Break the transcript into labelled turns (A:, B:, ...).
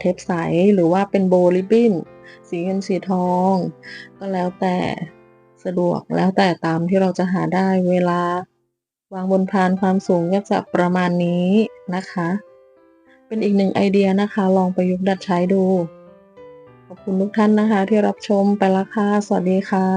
A: เทปใสหรือว่าเป็นโบลิบบินสีเงินสีทอง ก็แล้วแต่สะดวกแล้วแต่ตามที่เราจะหาได้เวลาวางบนพานความสูงก็จะประมาณนี้นะคะ เป็นอีกหนึ่งไอเดียนะคะ ลองประยุกต์ดัดใช้ดู ขอบคุณทุกท่านนะคะที่รับชมไปละค่ะ สวัสดีค่ะ